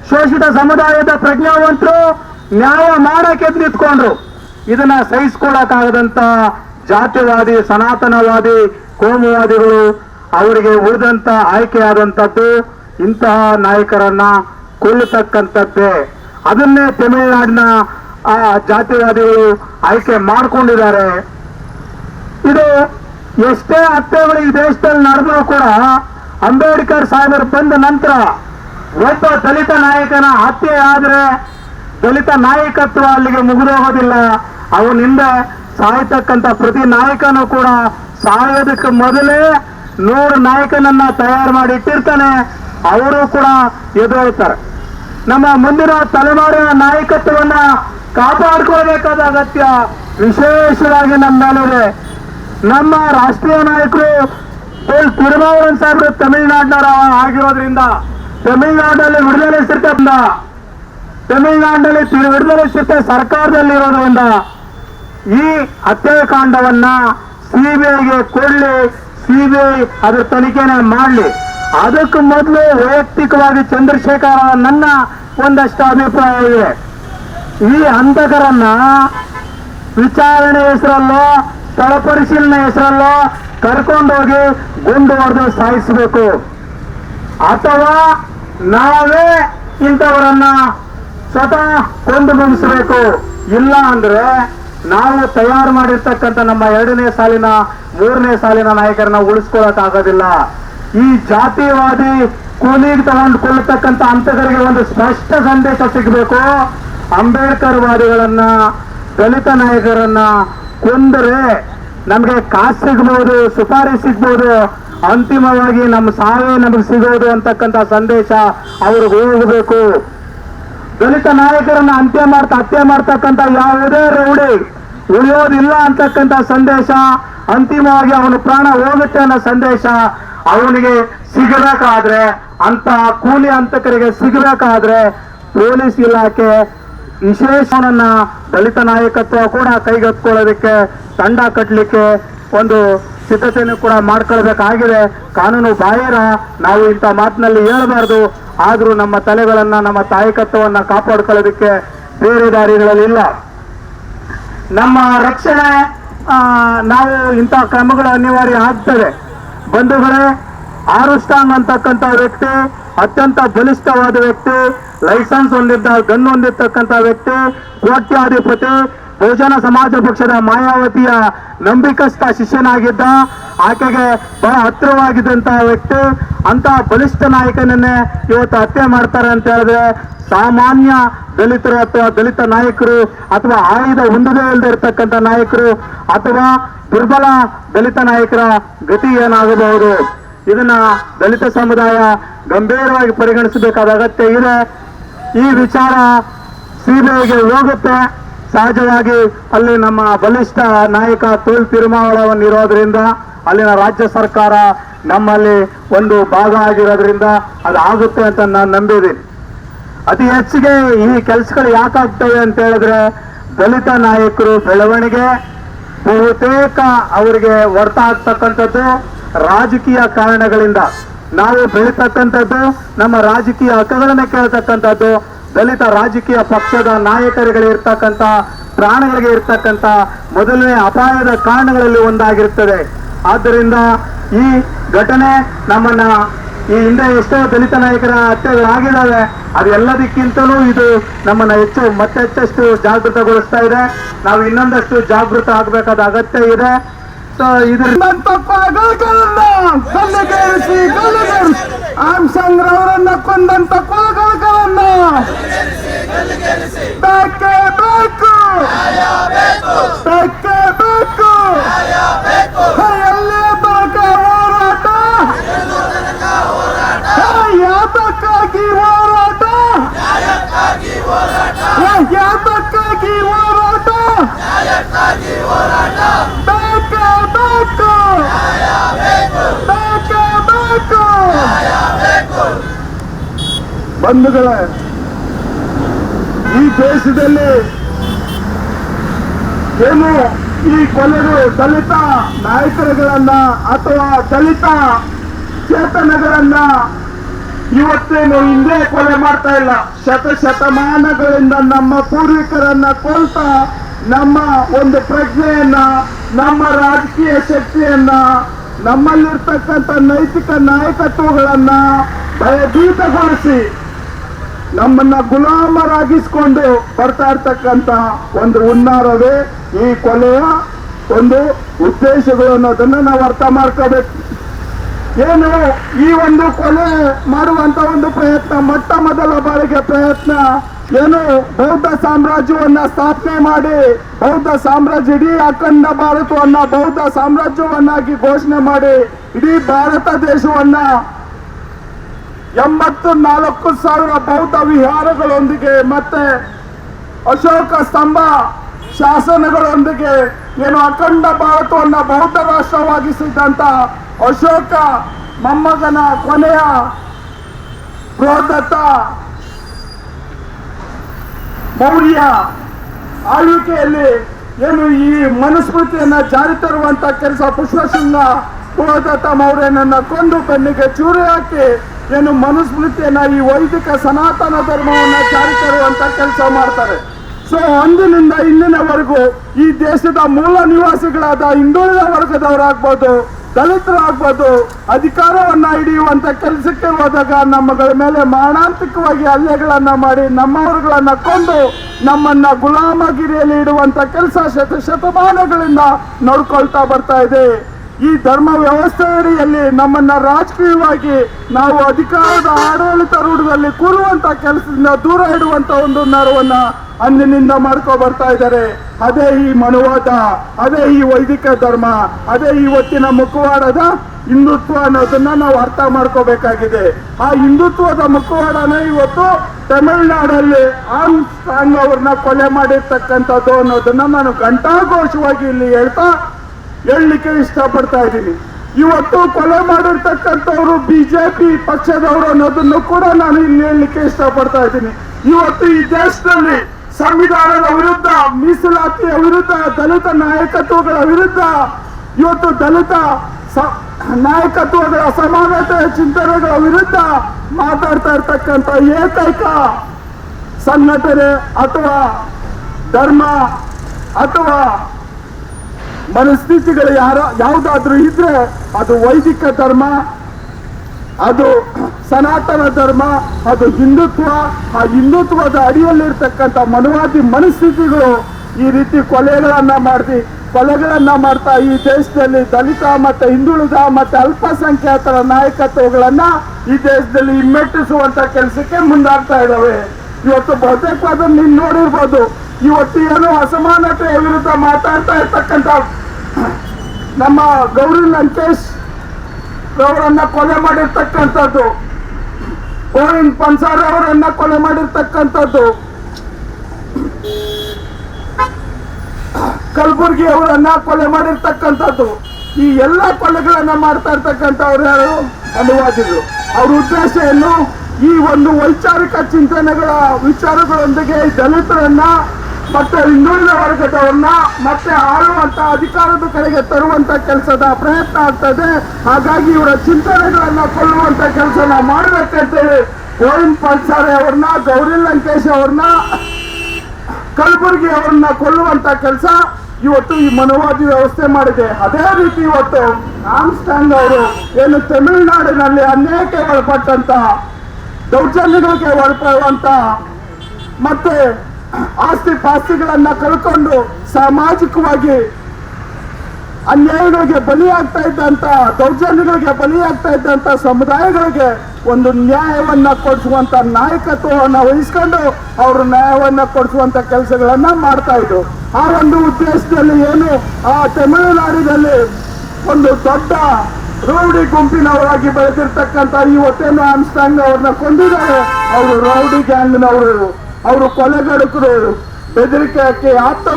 ಶೋಷಿತ ಸಮುದಾಯದ ಪ್ರಜ್ಞಾವಂತರು ನ್ಯಾಯ ಮಾಡಕ್ಕೆ ನಿಂತ್ಕೊಂಡ್ರು ಇದನ್ನ ಸಹಿಸ್ಕೊಳಕಾಗದಂತ ಜಾತಿವಾದಿ, ಸನಾತನವಾದಿ, ಕೋಮುವಾದಿಗಳು ಅವರಿಗೆ ಉಳಿದಂತ ಆಯ್ಕೆಯಾದಂಥದ್ದು ಇಂತಹ ನಾಯಕರನ್ನ ಕೊಲ್ಲತಕ್ಕಂಥದ್ದೇ. ಅದನ್ನೇ ತಮಿಳುನಾಡಿನ ಆ ಜಾತಿವಾದಿಗಳು ಆಯ್ಕೆ ಮಾಡ್ಕೊಂಡಿದ್ದಾರೆ. ಇದು ಎಷ್ಟೇ ಹತ್ಯೆಗಳು ಈ ದೇಶದಲ್ಲಿ ನಡೆದರೂ ಕೂಡ ಅಂಬೇಡ್ಕರ್ ಸಾಹೇಬರು ಬಂದ ನಂತರ ಒಬ್ಬ ದಲಿತ ನಾಯಕನ ಹತ್ಯೆ ಆದ್ರೆ ದಲಿತ ನಾಯಕತ್ವ ಅಲ್ಲಿಗೆ ಮುಗಿದೋಗೋದಿಲ್ಲ. ಅವನಿಂದ ಸಾಯ್ತಕ್ಕಂಥ ಪ್ರತಿ ನಾಯಕನೂ ಕೂಡ ಸಾಯೋದಕ್ಕೆ ಮೊದಲೇ ನೂರು ನಾಯಕನನ್ನ ತಯಾರು ಮಾಡಿ ಇಟ್ಟಿರ್ತಾನೆ. ಅವರು ಕೂಡ ಎದುರುತ್ತಾರೆ ನಮ್ಮ ಮುಂದಿನ ತಲೆಮಾರಿನ ನಾಯಕತ್ವವನ್ನ ಕಾಪಾಡ್ಕೊಳ್ಬೇಕಾದ ಅಗತ್ಯ ವಿಶೇಷವಾಗಿ ನಮ್ಮ ಮೇಲಿದೆ. ನಮ್ಮ ರಾಷ್ಟ್ರೀಯ ನಾಯಕರು ತಿರುಮಾವರನ್ ಸಾಹೇಬರು ತಮಿಳುನಾಡಿನ ಆಗಿರೋದ್ರಿಂದ ತಮಿಳುನಾಡಲ್ಲಿ ವಿಡುದಲೆ ಸಿರ್ತದಿಂದ ತಮಿಳುನಾಡಿನಲ್ಲಿ ತಿ- ವಿಡುದಲೆ ಸಿರ್ತ ಸರ್ಕಾರದಲ್ಲಿ ಇರೋದ್ರಿಂದ ಈ ಹತ್ಯಾಕಾಂಡವನ್ನ ಸಿಬಿಐಗೆ ಕೊಡ್ಲಿ ಸಿಬಿಐ ಅದ್ರ ತನಿಖೆನ ಮಾಡಲಿ. ಅದಕ್ಕೆ ಮೊದಲು ವೈಯಕ್ತಿಕವಾಗಿ ಚಂದ್ರಶೇಖರ ನನ್ನ ಒಂದಷ್ಟು ಅಭಿಪ್ರಾಯ ಇದೆ. ಈ ಹಂತಕರನ್ನ ವಿಚಾರಣೆ ಹೆಸರಲ್ಲೋ ಸ್ಥಳ ಪರಿಶೀಲನೆ ಹೆಸರಲ್ಲ ಕರ್ಕೊಂಡೋಗಿ ಗುಂಡು ಹೊಡೆದು ಸಾಯಿಸಬೇಕು. ಅಥವಾ ನಾವೇ ಇಂಥವರನ್ನ ಸ್ವತಃ ಕೊಂದು ಮುಗಿಸಬೇಕು ಇಲ್ಲ ಅಂದ್ರೆ ನಾವು ತಯಾರು ಮಾಡಿರ್ತಕ್ಕಂಥ ನಮ್ಮ ಎರಡನೇ ಸಾಲಿನ, ಮೂರನೇ ಸಾಲಿನ ನಾಯಕರನ್ನ ಉಳಿಸ್ಕೊಳಕ್ ಆಗೋದಿಲ್ಲ ಈ ಜಾತಿವಾದಿ ಕೂಲಿಗೆ ತಗೊಂಡು ಕೊಳ್ಳತಕ್ಕಂಥ ಅಂತಕರಿಗೆ ಒಂದು ಸ್ಪಷ್ಟ ಸಂದೇಶ ಸಿಗಬೇಕು. ಅಂಬೇಡ್ಕರ್ ವಾದಿಗಳನ್ನ, ದಲಿತ ನಾಯಕರನ್ನ ಕೊಂದರೆ ನಮಗೆ ಕಾಸು ಸಿಗ್ಬೋದು, ಸುಪಾರಿ ಸಿಗ್ಬೋದು, ಅಂತಿಮವಾಗಿ ನಮ್ಮ ಸಾವೇ ನಮಗೆ ಸಿಗೋದು ಅಂತಕ್ಕಂಥ ಸಂದೇಶ ಅವ್ರಿಗೆ ಹೋಗಬೇಕು. ದಲಿತ ನಾಯಕರನ್ನ ಅಂತ್ಯ ಮಾಡ್ತಾ, ಹತ್ಯೆ ಮಾಡ್ತಕ್ಕಂಥ ಯಾವುದೇ ರೌಡಿ ಉಳಿಯೋದಿಲ್ಲ ಅಂತಕ್ಕಂಥ ಸಂದೇಶ, ಅಂತಿಮವಾಗಿ ಅವನ ಪ್ರಾಣ ಹೋಗುತ್ತೆ ಅನ್ನೋ ಸಂದೇಶ ಅವನಿಗೆ ಸಿಗಬೇಕಾದ್ರೆ ಅಂತ ಕೂಲಿ ಹಂತಕರಿಗೆ ಸಿಗಬೇಕಾದ್ರೆ ಪೊಲೀಸ್ ಇಲಾಖೆ ವಿಶೇಷವನ್ನ ದಲಿತ ನಾಯಕತ್ವ ಕೂಡ ಕೈಗೆತ್ಕೊಳ್ಳೋದಕ್ಕೆ ತಂಡ ಕಟ್ಟಲಿಕ್ಕೆ ಒಂದು ಸಿದ್ಧತೆಯನ್ನು ಕೂಡ ಮಾಡ್ಕೊಳ್ಬೇಕಾಗಿದೆ. ಕಾನೂನು ಬಾಹಿರ, ನಾವು ಇಂಥ ಮಾತಿನಲ್ಲಿ ಹೇಳಬಾರ್ದು. ಆದರೂ ನಮ್ಮ ತಲೆಗಳನ್ನು, ನಮ್ಮ ತಾಯಕತ್ವವನ್ನ ಕಾಪಾಡ್ಕೊಳ್ಳೋದಕ್ಕೆ ಬೇರೆ ದಾರಿಗಳಲ್ಲಿಲ್ಲ ನಮ್ಮ ರಕ್ಷಣೆ ನಾವು ಇಂಥ ಕ್ರಮಗಳು ಅನಿವಾರ್ಯ ಆಗ್ತದೆ ಬಂಧುಗಳೇ ಆರುಸ್ಟಾಂಗ್ ಅಂತಕ್ಕಂಥ ವ್ಯಕ್ತಿ, ಅತ್ಯಂತ ಬಲಿಷ್ಠವಾದ ವ್ಯಕ್ತಿ ಲೈಸೆನ್ಸ್ ಹೊಂದಿದ್ದ, ಗನ್ ಹೊಂದಿರ್ತಕ್ಕಂಥ ವ್ಯಕ್ತಿ, ಕೋಟ್ಯಾಧಿಪತಿ, ಬಹುಜನ ಸಮಾಜ ಪಕ್ಷದ ಮಾಯಾವತಿಯ ನಂಬಿಕಸ್ಥ ಶಿಷ್ಯನಾಗಿದ್ದ, ಆಕೆಗೆ ಬಹಳ ಹತ್ತಿರವಾಗಿದ್ದಂತಹ ವ್ಯಕ್ತಿ ಅಂತ ಬಲಿಷ್ಠ ನಾಯಕನನ್ನೇ ಇವತ್ತು ಹತ್ಯೆ ಮಾಡ್ತಾರೆ ಅಂತ ಹೇಳಿದ್ರೆ ಸಾಮಾನ್ಯ ದಲಿತರು ಅಥವಾ ದಲಿತ ನಾಯಕರು ಅಥವಾ ಆಯುಧ ಹೊಂದದೇ ಇಲ್ಲದೆ ನಾಯಕರು ಅಥವಾ ದುರ್ಬಲ ದಲಿತ ನಾಯಕರ ಗತಿ ಏನಾಗಬಹುದು? ಇದನ್ನ ದಲಿತ ಸಮುದಾಯ ಗಂಭೀರವಾಗಿ ಪರಿಗಣಿಸಬೇಕಾದ ಅಗತ್ಯ ಇದೆ. ಈ ವಿಚಾರ ಸಿಬಿಐಗೆ ಹೋಗುತ್ತೆ. ಸಹಜವಾಗಿ ಅಲ್ಲಿ ನಮ್ಮ ಬಲಿಷ್ಠ ನಾಯಕ ತೋಲ್ ತಿರುಮಾವಳವನ್ನು ಇರೋದ್ರಿಂದ, ಅಲ್ಲಿನ ರಾಜ್ಯ ಸರ್ಕಾರ ನಮ್ಮಲ್ಲಿ ಒಂದು ಭಾಗ ಆಗಿರೋದ್ರಿಂದ ಅದು ಆಗುತ್ತೆ ಅಂತ ನಾನು ನಂಬಿದ್ದೀನಿ. ಅತಿ ಹೆಚ್ಚಿಗೆ ಈ ಕೆಲಸಗಳು ಯಾಕಾಗ್ತವೆ ಅಂತ ಹೇಳಿದ್ರೆ, ದಲಿತ ನಾಯಕರು ಬೆಳವಣಿಗೆ, ಬಹುತೇಕ ಅವರಿಗೆ ಹೊರತಾಗ್ತಕ್ಕಂಥದ್ದು ರಾಜಕೀಯ ಕಾರಣಗಳಿಂದ. ನಾವು ಬೆಳೀತಕ್ಕಂಥದ್ದು, ನಮ್ಮ ರಾಜಕೀಯ ಹಕ್ಕುಗಳನ್ನ ಕೇಳ್ತಕ್ಕಂಥದ್ದು, ದಲಿತ ರಾಜಕೀಯ ಪಕ್ಷದ ನಾಯಕರುಗಳಿಗೆ ಇರ್ತಕ್ಕಂಥ, ಪ್ರಾಣಗಳಿಗೆ ಇರ್ತಕ್ಕಂಥ ಮೊದಲನೇ ಅಪಾಯದ ಕಾರಣಗಳಲ್ಲಿ ಒಂದಾಗಿರುತ್ತದೆ ಆದ್ದರಿಂದ ಈ ಘಟನೆ ನಮ್ಮನ್ನ ಈ ಹಿಂದೆ ಎಷ್ಟೋ ದಲಿತ ನಾಯಕರ ಹತ್ಯೆಗಳಾಗಿದ್ದಾವೆ, ಅದೆಲ್ಲದಕ್ಕಿಂತಲೂ ಇದು ನಮ್ಮನ್ನ ಹೆಚ್ಚು ಮತ್ತೆ ಹೆಚ್ಚಷ್ಟು ಜಾಗೃತಗೊಳಿಸ್ತಾ ಇದೆ. ನಾವು ಇನ್ನೊಂದಷ್ಟು ಜಾಗೃತ ಆಗಬೇಕಾದ ಅಗತ್ಯ ಇದೆ. ಇದರಿಂದ ತಪ್ಪಗಳನ್ನ ಗಲ್ಲಿಗೇರಿಸಿ ಗಲ್ಲಿಗೇರಿಸಿ ಆಮ್ಸಂಗ್ರವರನ್ನ ಕೊಂದಂತ ಕೊಲಗಳನ್ನ ಬೇಕೇ ಬೇಕು. ಬೇಕೇ ಬೇಕು. ಎಲ್ಲೇ ತನಕ ಹೋರಾಟ? ಯಾತಕ್ಕಾಗಿ ಹೋರಾಟ? ಯಾತಕ್ಕಾಗಿ ಹೋರಾಟ? ಬೇಕೇ ಬೇಕು? ಬೇಕೇ ಬೇಕು? ಬಂಧುಗಳೇ ಈ ದೇಶದಲ್ಲಿ ಏನು ಈ ಕೊಲೆಗಳು ದಲಿತ ನಾಯಕರುಗಳನ್ನ ಅಥವಾ ದಲಿತ ಚೇತನಗಳನ್ನ ಇವತ್ತೇನು ಹಿಂದೆ ಕೊಲೆ ಮಾಡ್ತಾ ಇಲ್ಲ. ಶತ ಶತಮಾನಗಳಿಂದ ನಮ್ಮ ಪೂರ್ವಿಕರನ್ನ ಕೊಲ್ತಾ ನಮ್ಮ ಒಂದು ಪ್ರಜ್ಞೆಯನ್ನ, ನಮ್ಮ ರಾಜಕೀಯ ಶಕ್ತಿಯನ್ನ, ನಮ್ಮಲ್ಲಿರ್ತಕ್ಕಂಥ ನೈತಿಕ ನಾಯಕತ್ವಗಳನ್ನ ಭಯಭೀತಗೊಳಿಸಿ ನಮ್ಮನ್ನ ಗುಲಾಮರಾಗಿಸಿಕೊಂಡು ಬರ್ತಾ ಇರ್ತಕ್ಕಂತ ಒಂದು ಹುನ್ನಾರವೇ ಈ ಕೊಲೆಯ ಒಂದು ಉದ್ದೇಶಗಳು ಅನ್ನೋದನ್ನ ನಾವು ಅರ್ಥ ಮಾಡ್ಕೋಬೇಕು. ಏನು ಈ ಒಂದು ಕೊಲೆ ಮಾಡುವಂತ ಒಂದು ಪ್ರಯತ್ನ, ಮೊಟ್ಟ ಮೊದಲ ಬಾರಿಗೆ ಪ್ರಯತ್ನ ಏನು ಬೌದ್ಧ ಸಾಮ್ರಾಜ್ಯವನ್ನ ಸ್ಥಾಪನೆ ಮಾಡಿ ಬೌದ್ಧ ಸಾಮ್ರಾಜ್ಯ ಇಡೀ ಅಖಂಡ ಭಾರತವನ್ನ ಬೌದ್ಧ ಸಾಮ್ರಾಜ್ಯವನ್ನಾಗಿ ಘೋಷಣೆ ಮಾಡಿ ಇಡೀ ಭಾರತ ದೇಶವನ್ನ ಎಂಬತ್ತು ನಾಲ್ಕು ಸಾವಿರ ಬೌದ್ಧ ವಿಹಾರಗಳೊಂದಿಗೆ ಮತ್ತೆ ಅಶೋಕ ಸ್ತಂಭ ಶಾಸನಗಳೊಂದಿಗೆ ಏನು ಅಖಂಡ ಭಾರತವನ್ನ ಬೌದ್ಧ ರಾಷ್ಟ್ರವಾಗಿಸಿದಂತ ಅಶೋಕ ಮೊಮ್ಮಗನ ಕೊನೆಯ ಬೃಹದತ್ತ ಮೌರ್ಯ ಆಳ್ವಿಕೆಯಲ್ಲಿ ಏನು ಈ ಮನುಸ್ಮೃತಿಯನ್ನ ಜಾರಿ ತರುವಂತ ಕೆಲಸ ಪುಷ್ಪಶೃಂಗ ಬೃಹದತ್ತ ಮೌರ್ಯನನ್ನ ಕೊಂದು ಬೆನ್ನಿಗೆ ಚೂರು ಹಾಕಿ ಏನು ಮನುಸ್ಮೃತಿಯನ್ನ ಈ ವೈದಿಕ ಸನಾತನ ಧರ್ಮವನ್ನ ಜಾರಿ ತರುವಂತ ಕೆಲಸ ಮಾಡ್ತಾರೆ. ಸೊ ಅಂದಿನಿಂದ ಇಂದಿನವರೆಗೂ ಈ ದೇಶದ ಮೂಲ ನಿವಾಸಿಗಳಾದ ಹಿಂದುಳಿದ ವರ್ಗದವರಾಗ್ಬೋದು ದಲಿತರಾಗ್ಬೋದು, ಅಧಿಕಾರವನ್ನ ಹಿಡಿಯುವಂತ ಕೆಲಸಕ್ಕೆ ಹೋದಾಗ ನಮ್ಮಗಳ ಮೇಲೆ ಮಾರಣಾಂತಿಕವಾಗಿ ಹಲ್ಲೆಗಳನ್ನ ಮಾಡಿ ನಮ್ಮವರುಗಳನ್ನ ಕೊಂದು ನಮ್ಮನ್ನ ಗುಲಾಮಗಿರಿಯಲ್ಲಿ ಇಡುವಂತ ಕೆಲಸ ಶತ ಶತಮಾನಗಳಿಂದ ನೋಡ್ಕೊಳ್ತಾ ಬರ್ತಾ ಇದೆ. ಈ ಧರ್ಮ ವ್ಯವಸ್ಥೆಯಡಿಯಲ್ಲಿ ನಮ್ಮನ್ನ ರಾಜಕೀಯವಾಗಿ ನಾವು ಅಧಿಕಾರದ ಆಡಳಿತ ರೂಢದಲ್ಲಿ ಕೂರುವಂತ ಕೆಲಸದಿಂದ ದೂರ ಇಡುವಂತ ಒಂದು ನರವನ್ನ ಅಂದಿನಿಂದ ಮಾಡ್ಕೊ ಬರ್ತಾ ಇದ್ದಾರೆ. ಅದೇ ಈ ಮನುವಾದ, ಅದೇ ಈ ವೈದಿಕ ಧರ್ಮ, ಅದೇ ಇವತ್ತಿನ ಮುಖವಾಡದ ಹಿಂದುತ್ವ ಅನ್ನೋದನ್ನ ನಾವು ಅರ್ಥ ಮಾಡ್ಕೋಬೇಕಾಗಿದೆ. ಆ ಹಿಂದುತ್ವದ ಮುಖವಾಡನ ಇವತ್ತು ತಮಿಳುನಾಡಲ್ಲಿ ಆಮ್ ಸ್ಟ್ರಾಂಗ್ ಅವ್ರನ್ನ ಕೊಲೆ ಮಾಡಿರ್ತಕ್ಕಂಥದ್ದು ಅನ್ನೋದನ್ನ ನಾನು ಘಂಟಾಘೋಷವಾಗಿ ಇಲ್ಲಿ ಹೇಳ್ತಾ ಹೇಳಲಿಕ್ಕೆ ಇಷ್ಟಪಡ್ತಾ ಇದ್ದೀನಿ. ಇವತ್ತು ಕೊಲೆ ಮಾಡಿರ್ತಕ್ಕಂಥವ್ರು ಬಿಜೆಪಿ ಪಕ್ಷದವರು ಅನ್ನೋದನ್ನು ಕೂಡ ನಾನು ಇಲ್ಲಿ ಹೇಳಲಿಕ್ಕೆ ಇಷ್ಟಪಡ್ತಾ ಇದ್ದೀನಿ. ಇವತ್ತು ಈ ದೇಶದಲ್ಲಿ ಸಂವಿಧಾನದ ವಿರುದ್ಧ, ಮೀಸಲಾತಿಯ ವಿರುದ್ಧ, ದಲಿತ ನಾಯಕತ್ವಗಳ ವಿರುದ್ಧ, ಇವತ್ತು ದಲಿತ ನಾಯಕತ್ವಗಳ ಅಸಮಾನತೆಯ ಚಿಂತನೆಗಳ ವಿರುದ್ಧ ಮಾತಾಡ್ತಾ ಇರ್ತಕ್ಕಂಥ ಏಕೈಕ ಸಂಘಟನೆ ಅಥವಾ ಧರ್ಮ ಅಥವಾ ಮನಸ್ಥಿತಿಗಳು ಯಾರ, ಯಾವುದಾದ್ರೂ ಇದ್ರೆ ಅದು ವೈದಿಕ ಧರ್ಮ. ಅದು ಸನಾತನ ಧರ್ಮ, ಅದು ಹಿಂದುತ್ವ. ಆ ಹಿಂದುತ್ವದ ಅಡಿಯಲ್ಲಿರ್ತಕ್ಕಂಥ ಮನುವಾದಿ ಮನಸ್ಥಿತಿಗಳು ಈ ರೀತಿ ಕೊಲೆಗಳನ್ನ ಮಾಡಿ ಕೊಲೆಗಳನ್ನ ಮಾಡ್ತಾ ಈ ದೇಶದಲ್ಲಿ ದಲಿತ ಮತ್ತೆ ಹಿಂದುಳಿದ ಮತ್ತೆ ಅಲ್ಪಸಂಖ್ಯಾತರ ನಾಯಕತ್ವಗಳನ್ನ ಈ ದೇಶದಲ್ಲಿ ಹಿಮ್ಮೆಟ್ಟಿಸುವಂತ ಕೆಲಸಕ್ಕೆ ಮುಂದಾಗ್ತಾ ಇದ್ದಾವೆ ಇವತ್ತು ಬಹುತೇಕವಾದ ನೀವು ನೋಡಿರ್ಬೋದು. ಇವತ್ತು ಏನು ಅಸಮಾನತೆಯ ವಿರುದ್ಧ ಮಾತಾಡ್ತಾ ಇರ್ತಕ್ಕಂಥ ನಮ್ಮ ಗೌರಿ ಲಂಕೇಶ್ ಅವರನ್ನ ಕೊಲೆ ಮಾಡಿರ್ತಕ್ಕಂಥದ್ದು. ಗೋವಿಂದ್ ಪನ್ಸಾರ್ ಅವರನ್ನ ಕೊಲೆ ಮಾಡಿರ್ತಕ್ಕಂಥದ್ದು. ಕಲಬುರ್ಗಿ ಅವರನ್ನ ಕೊಲೆ ಮಾಡಿರ್ತಕ್ಕಂಥದ್ದು. ಈ ಎಲ್ಲ ಕೊಲೆಗಳನ್ನ ಮಾಡ್ತಾ ಇರ್ತಕ್ಕಂಥವ್ರು ಯಾರು? ಅನುವಾದಿಗಳು. ಅವ್ರ ಉದ್ದೇಶ ಏನು ಈ ಒಂದು ವೈಚಾರಿಕ ಚಿಂತನೆಗಳ ವಿಚಾರಗಳೊಂದಿಗೆ ದಲಿತರನ್ನ ಮತ್ತೆ ಹಿಂದುಳಿದ ವರ್ಗದವ್ರನ್ನ ಮತ್ತೆ ಆಳುವಂತ ಅಧಿಕಾರದ ಕಡೆಗೆ ತರುವಂತ ಕೆಲಸದ ಪ್ರಯತ್ನ ಆಗ್ತದೆ. ಹಾಗಾಗಿ ಇವರ ಚಿಂತನೆಗಳನ್ನ ಕೊಲ್ಲುವಂತ ಕೆಲಸನ ಮಾಡ್ಬೇಕಂತೇಳಿ ಗೋವಿಂದ ಪಲ್ಸಾರೆ ಅವ್ರನ್ನ, ಗೌರಿ ಲಂಕೇಶ್ ಅವ್ರನ್ನ, ಕಲಬುರಗಿ ಅವ್ರನ್ನ ಕೊಲ್ಲುವಂತ ಕೆಲಸ ಇವತ್ತು ಈ ಮನೋವಾದಿ ವ್ಯವಸ್ಥೆ ಮಾಡಿದೆ. ಅದೇ ರೀತಿ ಇವತ್ತು ಆಮ್ಸ್ಟಾಂಗ್ ಅವರು ಏನು ತಮಿಳುನಾಡಿನಲ್ಲಿ ಅನೇಕ ಒಳಪಟ್ಟಂತ ದೌರ್ಜನ್ಯಗಳಿಗೆ ಒಳಪಡುವಂತ ಮತ್ತೆ ಆಸ್ತಿ ಪಾಸ್ತಿಗಳನ್ನ ಕಳ್ಕೊಂಡು ಸಾಮಾಜಿಕವಾಗಿ ಅನ್ಯಾಯಗಳಿಗೆ ಬಲಿಯಾಗ್ತಾ ಇದ್ದಂತ, ದೌರ್ಜನ್ಯಗಳಿಗೆ ಬಲಿಯಾಗ್ತಾ ಇದ್ದಂತ ಸಮುದಾಯಗಳಿಗೆ ಒಂದು ನ್ಯಾಯವನ್ನ ಕೊಡಿಸುವಂತ ನಾಯಕತ್ವವನ್ನ ವಹಿಸ್ಕೊಂಡು ಅವರು ನ್ಯಾಯವನ್ನ ಕೊಡಿಸುವಂತ ಕೆಲಸಗಳನ್ನ ಮಾಡ್ತಾ ಇದ್ರು. ಆ ಒಂದು ಉದ್ದೇಶದಲ್ಲಿ ಏನು? ಆ ತಮಿಳುನಾಡಿನಲ್ಲಿ ಒಂದು ದೊಡ್ಡ ರೌಡಿ ಗುಂಪಿನವರಾಗಿ ಬೆಳೆದಿರ್ತಕ್ಕಂಥ ಹೊತ್ತೇನು ಆಮ್ಸ್ಟಾಂಗ್ ಅವ್ರನ್ನ ಕೊಂದಿದ್ದಾರೆ. ಅವರು ರೌಡಿ ಗ್ಯಾಂಗ್ನವರು. ಅವರು ಕೊಲೆಗಡಕರು. ಬೆದರಿಕೆ ಹಾಕಿ ಆಪ್ತ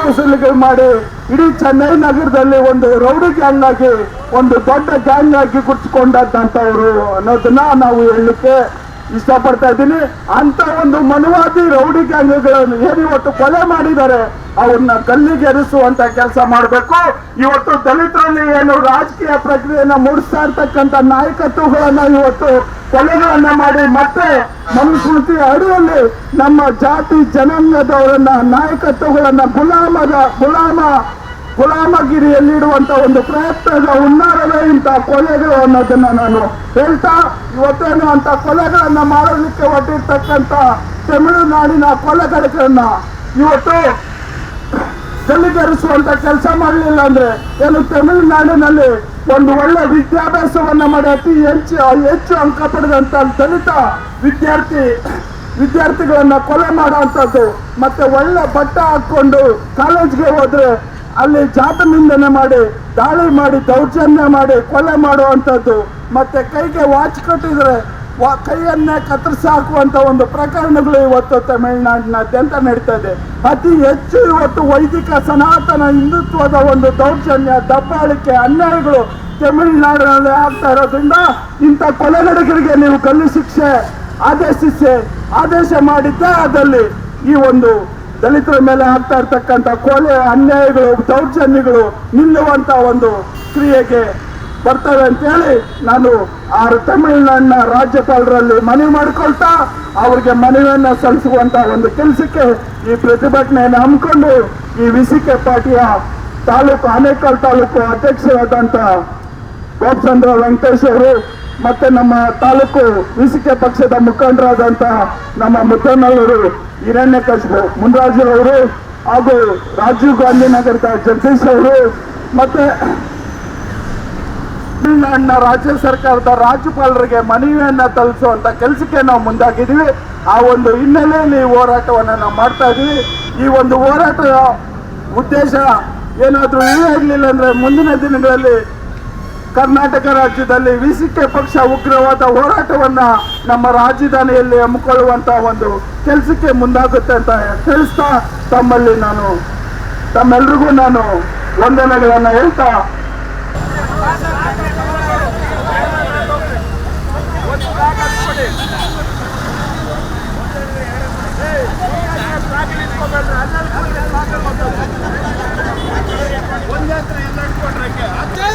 ಮಾಡಿ ಇಡೀ ಚೆನ್ನೈ ನಗರದಲ್ಲಿ ಒಂದು ರೌಡಿ ಗ್ಯಾಂಗ್ ಆಗಿ, ಒಂದು ದೊಡ್ಡ ಗ್ಯಾಂಗ್ ಆಗಿ ಗುರ್ತಿಕೊಂಡಂತವ್ರು ಅನ್ನೋದನ್ನ ನಾವು ಹೇಳಲಿಕ್ಕೆ ಇಷ್ಟಪಡ್ತಾ ಇದ್ದೀನಿ. ಅಂತ ಒಂದು ಮನುವಾದಿ ರೌಡಿ ಗ್ಯಾಂಗ್ಗಳನ್ನು ಏನು ಇವತ್ತು ಕೊಲೆ ಮಾಡಿದ್ದಾರೆ. ಅವ್ರನ್ನ ಗಲ್ಲಿಗೆರಿಸುವಂತ ಕೆಲಸ ಮಾಡಬೇಕು. ಇವತ್ತು ದಲಿತರಲ್ಲಿ ಏನು ರಾಜಕೀಯ ಪ್ರಕ್ರಿಯೆಯನ್ನ ಮೂಡಿಸ್ತಾ ಇರ್ತಕ್ಕಂಥ ನಾಯಕತ್ವಗಳನ್ನ ಇವತ್ತು ಕೊಲೆಗಳನ್ನ ಮಾಡಿ ಮತ್ತೆ ಮನುಸ್ಮೃತಿಯ ಅಡಿಯಲ್ಲಿ ನಮ್ಮ ಜಾತಿ, ಜನಾಂಗದವರನ್ನ, ನಾಯಕತ್ವಗಳನ್ನ ಗುಲಾಮದ ಗುಲಾಮ ಗುಲಾಮಗಿರಿಯಲ್ಲಿಡುವಂತ ಒಂದು ಪ್ರಯತ್ನದ ಹುನ್ನಾರವೇ ಇಂತಹ ಕೊಲೆಗಳು ಅನ್ನೋದನ್ನ ನಾನು ಹೇಳ್ತಾ, ಇವತ್ತೇನು ಅಂತ ಕೊಲೆಗಳನ್ನ ಮಾಡಲಿಕ್ಕೆ ಹೊಟ್ಟಿರ್ತಕ್ಕಂಥ ತಮಿಳುನಾಡಿನ ಕೊಲೆಗಳನ್ನ ಇವತ್ತು ಕಲಿಗರಿಸುವಂತ ಕೆಲಸ ಮಾಡಲಿಲ್ಲ ಅಂದ್ರೆ ಏನು ತಮಿಳುನಾಡಿನಲ್ಲಿ ಒಂದು ಒಳ್ಳೆ ವಿದ್ಯಾಭ್ಯಾಸವನ್ನ ಮಾಡಿ ಅತಿ ಹೆಚ್ಚು ಹೆಚ್ಚು ಅಂಕ ಪಡೆದಂತ ದಲಿತ ವಿದ್ಯಾರ್ಥಿ, ವಿದ್ಯಾರ್ಥಿಗಳನ್ನ ಕೊಲೆ ಮಾಡುವಂಥದ್ದು ಮತ್ತೆ ಒಳ್ಳೆ ಬಟ್ಟ ಹಾಕೊಂಡು ಕಾಲೇಜ್ಗೆ ಹೋದ್ರೆ ಅಲ್ಲಿ ಜಾತಿ ನಿಂದನೆ ಮಾಡಿ, ದಾಳಿ ಮಾಡಿ, ದೌರ್ಜನ್ಯ ಮಾಡಿ, ಕೊಲೆ ಮಾಡುವಂಥದ್ದು. ಮತ್ತೆ ಕೈಗೆ ವಾಚ್ ಕಟ್ಟಿದ್ರೆ ವಾ- ಕೈಯನ್ನೇ ಕತ್ತರಿಸಿ ಹಾಕುವಂಥ ಒಂದು ಪ್ರಕರಣಗಳು ಇವತ್ತು ತಮಿಳುನಾಡಿನಾದ್ಯಂತ ನಡೀತಾ ಇದೆ. ಅತಿ ಹೆಚ್ಚು ಇವತ್ತು ವೈದಿಕ ಸನಾತನ ಹಿಂದುತ್ವದ ಒಂದು ದೌರ್ಜನ್ಯ, ದಬ್ಬಾಳಿಕೆ, ಅನ್ಯಾಯಗಳು ತಮಿಳುನಾಡಿನಲ್ಲಿ ಆಗ್ತಾ ಇರೋದ್ರಿಂದ ಇಂಥ ಕೊಲೆಗಡಗರಿಗೆ ನೀವು ಕಲ್ಲು ಶಿಕ್ಷೆ, ಆದೇಶಿಸಿ, ಆದೇಶ ಮಾಡಿದ್ದೇ ಅದಲ್ಲಿ ಈ ಒಂದು ದಲಿತರ ಮೇಲೆ ಆಗ್ತಾ ಇರ್ತಕ್ಕಂಥ ಕೊಲೆ, ಅನ್ಯಾಯಗಳು, ದೌರ್ಜನ್ಯಗಳು ನಿಲ್ಲುವಂತ ಒಂದು ಕ್ರಿಯೆಗೆ ಬರ್ತವೆ ಅಂತೇಳಿ ನಾನು ಆ ತಮಿಳುನಾಡಿನ ರಾಜ್ಯಪಾಲರಲ್ಲಿ ಮನವಿ ಮಾಡಿಕೊಳ್ತಾ ಅವ್ರಿಗೆ ಮನವಿಯನ್ನ ಸಲ್ಲಿಸುವಂತ ಒಂದು ಕೆಲಸಕ್ಕೆ ಈ ಪ್ರತಿಭಟನೆಯನ್ನು ಹಮ್ಮಿಕೊಂಡು ಈ ವಿಸಿಕೆ ಪಾರ್ಟಿಯ ತಾಲೂಕು, ಆನೇಕಲ್ ತಾಲೂಕು ಅಧ್ಯಕ್ಷರಾದಂತ ಗೋಪಚಂದ್ರ ವೆಂಕಟೇಶ್ ಅವರು ಮತ್ತೆ ನಮ್ಮ ತಾಲೂಕು ವಿಸಿಕೆ ಪಕ್ಷದ ಮುಖಂಡರಾದಂತಹ ನಮ್ಮ ಮುತ್ತನಲ್ಲೂರು ಹಿರಣ್ಯ ಕಶ್ಬು ಮುನ್ರಾಜು ಅವರು ಹಾಗೂ ರಾಜೀವ್ ಗಾಂಧಿ ನಗರದ ಜಗದೀಶ್ ಅವರು ಮತ್ತೆ ತಮಿಳುನಾಡಿನ ರಾಜ್ಯ ಸರ್ಕಾರದ ರಾಜ್ಯಪಾಲರಿಗೆ ಮನವಿಯನ್ನ ತಲುಪಿಸುವಂತ ಕೆಲಸಕ್ಕೆ ನಾವು ಮುಂದಾಗಿದ್ದೀವಿ. ಆ ಒಂದು ಹಿನ್ನೆಲೆಯಲ್ಲಿ ಹೋರಾಟವನ್ನು ನಾವು ಮಾಡ್ತಾ ಇದ್ದೀವಿ ಈ ಒಂದು ಹೋರಾಟದ ಉದ್ದೇಶ ಏನಾದರೂ ಇರಲಿಲ್ಲ ಅಂದ್ರೆ ಮುಂದಿನ ದಿನಗಳಲ್ಲಿ ಕರ್ನಾಟಕ ರಾಜ್ಯದಲ್ಲಿ ವಿಸಿಕೆ ಪಕ್ಷ ಉಗ್ರವಾದ ಹೋರಾಟವನ್ನ ನಮ್ಮ ರಾಜಧಾನಿಯಲ್ಲಿ ಹಮ್ಮಿಕೊಳ್ಳುವಂತ ಒಂದು ಕೆಲಸಕ್ಕೆ ಮುಂದಾಗುತ್ತೆ ಅಂತ ತಿಳಿಸ್ತಾ ತಮ್ಮಲ್ಲಿ ನಾನು. ತಮ್ಮೆಲ್ರಿಗೂ ನಾನು ವಂದನೆಗಳನ್ನ ಹೇಳ್ತಾ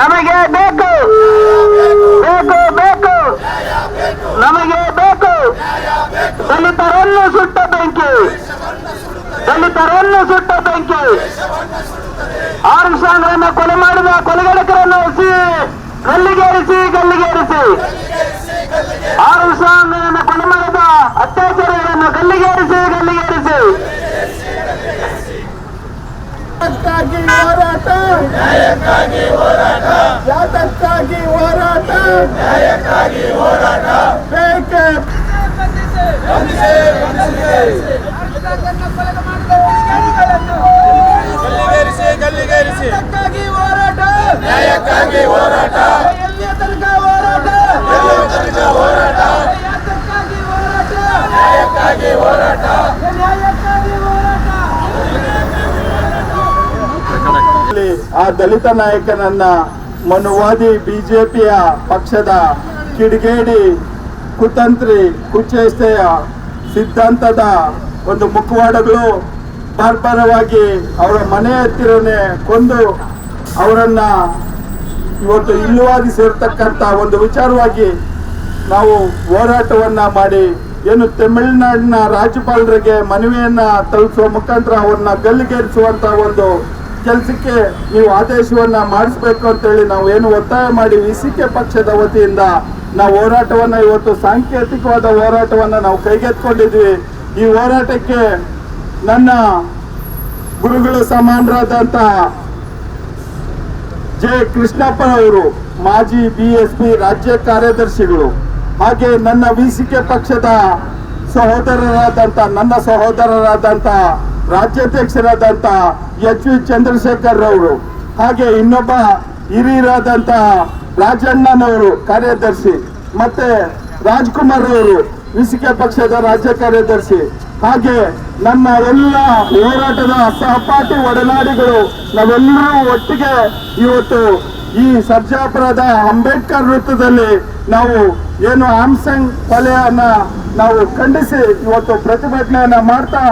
ನಮಗೆ ಬೇಕು. ಬೇಕು ಬೇಕು. ನಮಗೆ ಬೇಕು. ದಲಿತರನ್ನು ಸುಟ್ಟ ಬೆಂಕಿ. ದಲಿತರನ್ನು ಸುಟ್ಟ ಬೆಂಕಿ. ಆರ್ಮ್ಸ್ಟ್ರಾಂಗ್ರನ್ನು ಕೊಲೆ ಮಾಡಿದ ಕೊಲೆಗಡಕರನ್ನು ಸಿ ಗಲ್ಲಿಗೇರಿಸಿ ಗಲ್ಲಿಗೇರಿಸಿ. ಆರ್ಮ್ಸ್ಟ್ರಾಂಗ್ರನ್ನು ಕೊಲೆ ಮಾಡಿದ ಅತ್ಯಾಚಾರಗಳನ್ನು ಗಲ್ಲಿಗೇರಿಸಿ ಗಲ್ಲಿಗೇರಿಸಿ. ಯಾತಕ್ಕಾಗಿ ಹೋರಾಟ. ಯಾತಕ್ಕಾಗಿ ಹೋರಾಟ. ಬೇಕೇ ಗಲ್ಲಿಗೇರಿಸಿ ಗಲ್ಲಿಗೇರಿಸಿ. ಯಾತಕ್ಕಾಗಿ ಹೋರಾಟ. ನ್ಯಾಯಕ್ಕಾಗಿ ಹೋರಾಟ. ಎಲ್ಲಿಯ ತನಕ ಹೋರಾಟ? ಎಲ್ಲಿಯ ತನಕ ಹೋರಾಟ? ಯಾತಕ್ಕಾಗಿ ಹೋರಾಟ? ನ್ಯಾಯಕ್ಕಾಗಿ ಹೋರಾಟ ನ್ಯಾಯಕ್ಕಾಗಿ ಹೋರಾಟ ಆ ದಲಿತ ನಾಯಕನನ್ನ ಮನುವಾದಿ ಬಿಜೆಪಿಯ ಪಕ್ಷದ ಕಿಡಿಗೇಡಿ ಕುತಂತ್ರಿ ಕುಚೇಷ್ಟೆಯ ಸಿದ್ಧಾಂತದ ಒಂದು ಮುಖವಾಡಗಳು ಬರ್ಬರವಾಗಿ ಅವರ ಮನೆ ಹತ್ತಿರನೇ ಕೊಂದು ಅವರನ್ನ ಇವತ್ತು ಇಲ್ಲವಾಗಿ ಸೇರ್ತಕ್ಕಂಥ ಒಂದು ವಿಚಾರವಾಗಿ ನಾವು ಹೋರಾಟವನ್ನ ಮಾಡಿ ಏನು ತಮಿಳುನಾಡಿನ ರಾಜ್ಯಪಾಲರಿಗೆ ಮನವಿಯನ್ನ ತಲುಪಿಸುವ ಮುಖಾಂತರ ಅವರನ್ನ ಗಲ್ಲಿಗೇರಿಸುವಂತ ಒಂದು ಕೆಲಸಕ್ಕೆ ನೀವು ಆದೇಶವನ್ನ ಮಾಡಿಸ್ಬೇಕು ಅಂತೇಳಿ ನಾವು ಏನು ಒತ್ತಾಯ ಮಾಡಿ ವಿಸಿಕೆ ಪಕ್ಷದ ವತಿಯಿಂದ ನಾವು ಹೋರಾಟವನ್ನ ಇವತ್ತು ಸಾಂಕೇತಿಕವಾದ ಹೋರಾಟವನ್ನ ನಾವು ಕೈಗೆತ್ಕೊಂಡಿದ್ವಿ ಈ ಹೋರಾಟಕ್ಕೆ ನನ್ನ ಗುರುಗಳು ಸಮಾನರಾದಂತಹ ಜೆ ಕೃಷ್ಣಪ್ಪ ಅವರು, ಮಾಜಿ ಬಿಎಸ್ಪಿ ರಾಜ್ಯ ಕಾರ್ಯದರ್ಶಿಗಳು, ಹಾಗೆ ನನ್ನ ವಿಸಿಕೆ ಪಕ್ಷದ ಸಹೋದರರಾದಂತ ನನ್ನ ಸಹೋದರರಾದಂತ ರಾಜ್ಯಾಧ್ಯಕ್ಷರಾದಂತ ಎಚ್ ವಿ ಚಂದ್ರಶೇಖರ್ ಅವರು ಹಾಗೆ ಇನ್ನೊಬ್ಬ ಹಿರಿಯರಾದಂತಹ ರಾಜಣ್ಣನವರು ಕಾರ್ಯದರ್ಶಿ, ಮತ್ತೆ ರಾಜ್ಕುಮಾರ್ ಅವರು ವಿಸಿಕೆ ಪಕ್ಷದ ರಾಜ್ಯ ಕಾರ್ಯದರ್ಶಿ, ಹಾಗೆ ನಮ್ಮ ಎಲ್ಲ ಹೋರಾಟದ ಸಹಪಾಠಿ ಒಡನಾಡಿಗಳು, ನಾವೆಲ್ಲರೂ ಒಟ್ಟಿಗೆ ಇವತ್ತು ಈ ಸರ್ಜಾಪುರದ ಅಂಬೇಡ್ಕರ್ ವೃತ್ತದಲ್ಲಿ ನಾವು ಏನು ಆಮ್ಸಂಗ್ ಕೊಲೆಯನ್ನ ನಾವು ಖಂಡಿಸಿ ಇವತ್ತು ಪ್ರತಿಭಟನೆಯನ್ನ ಮಾಡ್ತಾ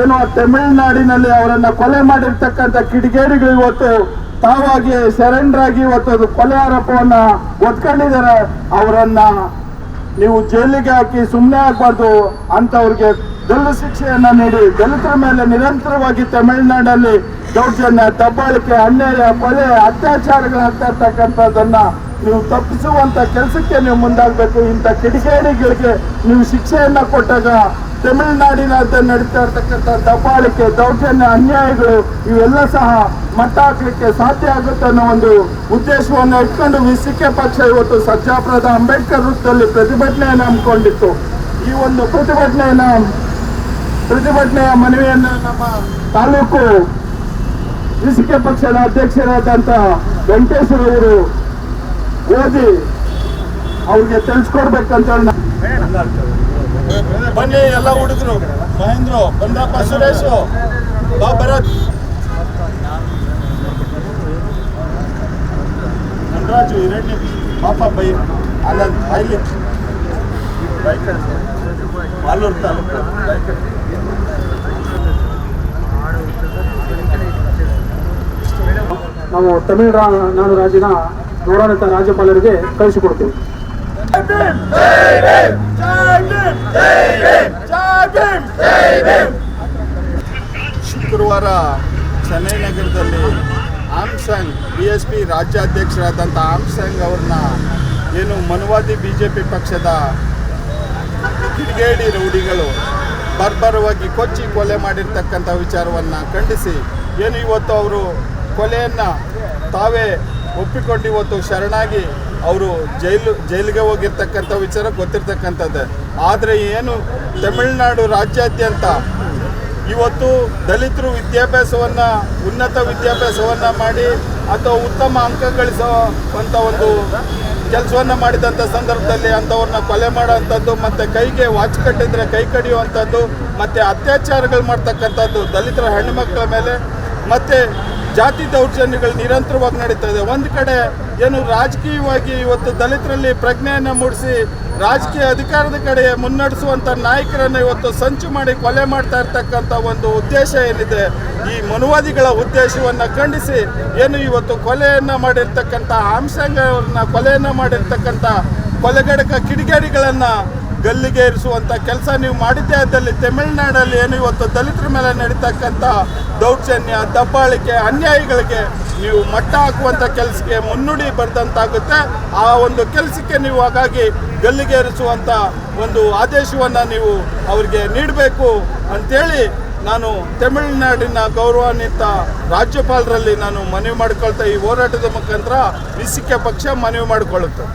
ಏನು ತಮಿಳುನಾಡಿನಲ್ಲಿ ಅವರನ್ನ ಕೊಲೆ ಮಾಡಿರ್ತಕ್ಕಂಥ ಕಿಡಿಗೇಡಿಗಳು ಇವತ್ತು ತಾವಾಗಿ ಸರೆಂಡರ್ ಆಗಿ ಇವತ್ತು ಅದು ಕೊಲೆ ಆರೋಪವನ್ನ ಒತ್ಕೊಂಡಿದ್ದಾರೆ ಅವರನ್ನ ನೀವು ಜೈಲಿಗೆ ಹಾಕಿ ಸುಮ್ಮನೆ ಆಗ್ಬಾರ್ದು ಅಂತವ್ರಿಗೆ ಗಲ್ಲು ಶಿಕ್ಷೆಯನ್ನ ನೀಡಿ, ದಲಿತರ ಮೇಲೆ ನಿರಂತರವಾಗಿ ತಮಿಳುನಾಡಲ್ಲಿ ದೌರ್ಜನ್ಯ, ದಬ್ಬಾಳಿಕೆ, ಅನ್ಯಾಯ, ಕೊಲೆ ಅತ್ಯಾಚಾರಗಳಾಗ್ತಾ ನೀವು ತಪ್ಪಿಸುವಂತ ಕೆಲಸಕ್ಕೆ ನೀವು ಮುಂದಾಗಬೇಕು. ಇಂಥ ಕಿಡಿಗೇಡಿಗಳಿಗೆ ನೀವು ಶಿಕ್ಷೆಯನ್ನ ಕೊಟ್ಟಾಗ ತಮಿಳುನಾಡಿನಾದ ನಡೀತಾ ಇರ್ತಕ್ಕಂಥ ದಬ್ಬಾಳಿಕೆ, ದೌರ್ಜನ್ಯ, ಅನ್ಯಾಯಗಳು ಇವೆಲ್ಲ ಸಹ ಮಟ್ಟ ಹಾಕಲಿಕ್ಕೆ ಸಾಧ್ಯ ಆಗುತ್ತೆ ಅನ್ನೋ ಒಂದು ಉದ್ದೇಶವನ್ನು ಇಟ್ಕೊಂಡು ವಿಸಿಕೆ ಪಕ್ಷ ಇವತ್ತು ಸರ್ಜಾಪುರದ ಅಂಬೇಡ್ಕರ್ ವೃತ್ತದಲ್ಲಿ ಪ್ರತಿಭಟನೆಯನ್ನು ಹಮ್ಮಿಕೊಂಡಿತ್ತು. ಈ ಒಂದು ಪ್ರತಿಭಟನೆಯನ್ನ ಪ್ರತಿಭಟನೆಯ ಮನವಿಯನ್ನು ನಮ್ಮ ತಾಲೂಕು ವಿಸಿಕೆ ಪಕ್ಷದ ಅಧ್ಯಕ್ಷರಾದಂತ ವೆಂಕಟೇಶ್ವರ ಅವರು ಓದಿ ಅವ್ರಿಗೆ ತಿಳಿಸ್ಕೊಡ್ಬೇಕಂತ ಬನ್ನಿ, ಎಲ್ಲ ಹುಡುಗರು. ಮಹೇಂದ್ರ ಬಂದಪ್ಪ ಸುರೇಶು. ಬಾ, ಭರತ್. ನಟರಾಜು ಪಾಪ ಬೈ ಆನಂದ್ ಬೈಕ್ ಮಾಲೂರು ತಾಲೂಕು. ನಾವು ತಮಿಳುನಾಡು ರಾಜ್ಯದ ಗೌರವಾನ್ವಿತ ರಾಜ್ಯಪಾಲರಿಗೆ ಕಳಿಸಿಕೊಡ್ತೀವಿ. ಶುಕ್ರವಾರ ಚೆನ್ನೈ ನಗರದಲ್ಲಿ ಆಮ್ಸಂಗ್ ಬಿ ಎಸ್ ಪಿ ರಾಜ್ಯಾಧ್ಯಕ್ಷರಾದಂಥ ಆಮ್ಸಂಗ್ ಅವ್ರನ್ನ ಏನು ಮನುವಾದಿ ಬಿ ಜೆ ಪಿ ಪಕ್ಷದ ಕಿಡಿಗೇಡಿ ರೌಡಿಗಳು ಬರ್ಬರವಾಗಿ ಕೊಚ್ಚಿ ಕೊಲೆ ಮಾಡಿರ್ತಕ್ಕಂಥ ವಿಚಾರವನ್ನು ಖಂಡಿಸಿ, ಏನು ಇವತ್ತು ಅವರು ಕೊಲೆಯನ್ನು ತಾವೇ ಒಪ್ಪಿಕೊಂಡು ಇವತ್ತು ಶರಣಾಗಿ ಅವರು ಜೈಲು, ಜೈಲಿಗೆ ಹೋಗಿರ್ತಕ್ಕಂಥ ವಿಚಾರ ಗೊತ್ತಿರ್ತಕ್ಕಂಥದ್ದೇ. ಆದರೆ ಏನು ತಮಿಳುನಾಡು ರಾಜ್ಯಾದ್ಯಂತ ಇವತ್ತು ದಲಿತರು ವಿದ್ಯಾಭ್ಯಾಸವನ್ನು, ಉನ್ನತ ವಿದ್ಯಾಭ್ಯಾಸವನ್ನು ಮಾಡಿ ಅಥವಾ ಉತ್ತಮ ಅಂಕ ಗಳಿಸುವಂಥ ಒಂದು ಕೆಲಸವನ್ನು ಮಾಡಿದಂಥ ಸಂದರ್ಭದಲ್ಲಿ ಅಂಥವ್ರನ್ನ ಕೊಲೆ ಮಾಡೋವಂಥದ್ದು, ಮತ್ತು ಕೈಗೆ ವಾಚ್ ಕಟ್ಟಿದ್ರೆ ಕೈ ಕಡಿಯುವಂಥದ್ದು, ಮತ್ತು ಅತ್ಯಾಚಾರಗಳು ಮಾಡ್ತಕ್ಕಂಥದ್ದು ದಲಿತರ ಹೆಣ್ಣುಮಕ್ಕಳ ಮೇಲೆ, ಮತ್ತು ಜಾತಿ ದೌರ್ಜನ್ಯಗಳು ನಿರಂತರವಾಗಿ ನಡೀತಾ ಇದೆ. ಒಂದು ಕಡೆ ಏನು ರಾಜಕೀಯವಾಗಿ ಇವತ್ತು ದಲಿತರಲ್ಲಿ ಪ್ರಜ್ಞೆಯನ್ನು ಮೂಡಿಸಿ ರಾಜಕೀಯ ಅಧಿಕಾರದ ಕಡೆ ಮುನ್ನಡೆಸುವಂಥ ನಾಯಕರನ್ನು ಇವತ್ತು ಸಂಚು ಮಾಡಿ ಕೊಲೆ ಮಾಡ್ತಾ ಇರ್ತಕ್ಕಂಥ ಒಂದು ಉದ್ದೇಶ ಏನಿದೆ, ಈ ಮನುವಾದಿಗಳ ಉದ್ದೇಶವನ್ನು ಖಂಡಿಸಿ ಏನು ಇವತ್ತು ಕೊಲೆಯನ್ನು ಮಾಡಿರ್ತಕ್ಕಂಥ ಆಂಶಂಗವ್ರನ್ನ ಕೊಲೆಯನ್ನು ಮಾಡಿರ್ತಕ್ಕಂಥ ಕೊಲೆಗಡಕ ಕಿಡಿಗೇಡಿಗಳನ್ನು ಗಲ್ಲಿಗೆ ಇರಿಸುವಂಥ ಕೆಲಸ ನೀವು ಮಾಡಿದ್ದೇ ಆದಲ್ಲಿ ತಮಿಳುನಾಡಲ್ಲಿ ಏನು ಇವತ್ತು ದಲಿತರ ಮೇಲೆ ನಡೀತಕ್ಕಂಥ ದೌರ್ಜನ್ಯ, ದಬ್ಬಾಳಿಕೆ, ಅನ್ಯಾಯಗಳಿಗೆ ನೀವು ಮಟ್ಟ ಹಾಕುವಂಥ ಕೆಲಸಕ್ಕೆ ಮುನ್ನುಡಿ ಬರೆದಂತಾಗುತ್ತೆ. ಆ ಒಂದು ಕೆಲಸಕ್ಕೆ ನೀವು ಹಾಗಾಗಿ ಗಲ್ಲಿಗೆ ಇರಿಸುವಂಥ ಒಂದು ಆದೇಶವನ್ನು ನೀವು ಅವರಿಗೆ ನೀಡಬೇಕು ಅಂತೇಳಿ ನಾನು ತಮಿಳುನಾಡಿನ ಗೌರವಾನ್ವಿತ ರಾಜ್ಯಪಾಲರಲ್ಲಿ ನಾನು ಮನವಿ ಮಾಡಿಕೊಳ್ತಾ ಈ ಹೋರಾಟದ ಮುಖಾಂತರ ವಿಸಿಕೆ ಪಕ್ಷ ಮನವಿ ಮಾಡಿಕೊಳ್ಳುತ್ತೆ.